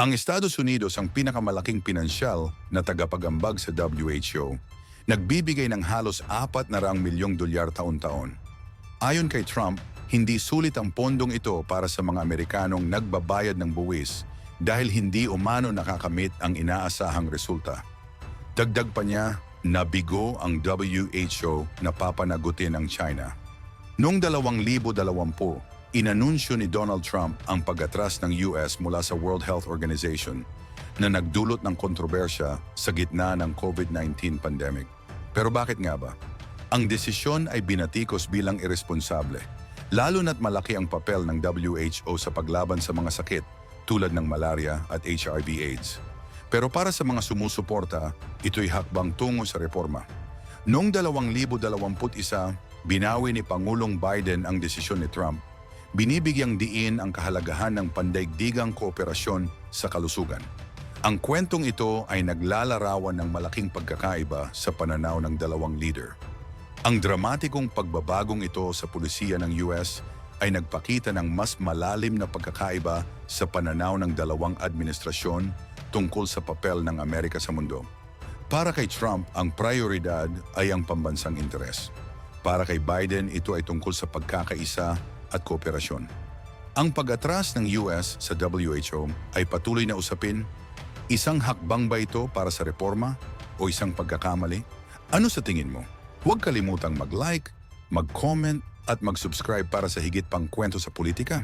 Ang Estados Unidos ang pinakamalaking pinansyal na tagapagambag sa WHO. Nagbibigay ng halos apat na raang milyong dolyar taon-taon. Ayon kay Trump, hindi sulit ang pondong ito para sa mga Amerikanong nagbabayad ng buwis dahil hindi umano nakakamit ang inaasahang resulta. Dagdag pa niya, nabigo ang WHO na papanagutin ng China. Noong 2020, inanunsyo ni Donald Trump ang pag-atras ng US mula sa World Health Organization na nagdulot ng kontrobersya sa gitna ng COVID-19 pandemic. Pero bakit nga ba? Ang desisyon ay binatikos bilang irresponsable, lalo na't malaki ang papel ng WHO sa paglaban sa mga sakit tulad ng malaria at HIV-AIDS. Pero para sa mga sumusuporta, ito'y hakbang tungo sa reforma. Noong 2021, binawi ni Pangulong Biden ang desisyon ni Trump. Binibigyang diin ang kahalagahan ng pandaigdigang kooperasyon sa kalusugan. Ang kwentong ito ay naglalarawan ng malaking pagkakaiba sa pananaw ng dalawang leader. Ang dramatikong pagbabagong ito sa pulisiya ng US ay nagpakita ng mas malalim na pagkakaiba sa pananaw ng dalawang administrasyon tungkol sa papel ng Amerika sa mundo. Para kay Trump, ang prioridad ay ang pambansang interes. Para kay Biden, ito ay tungkol sa pagkakaisa at kooperasyon. Ang pag-atras ng US sa WHO ay patuloy na usapin. Isang hakbang ba ito para sa reforma o isang pagkakamali? Ano sa tingin mo? Huwag kalimutang mag-like, mag-comment at mag-subscribe para sa higit pang kwento sa politika.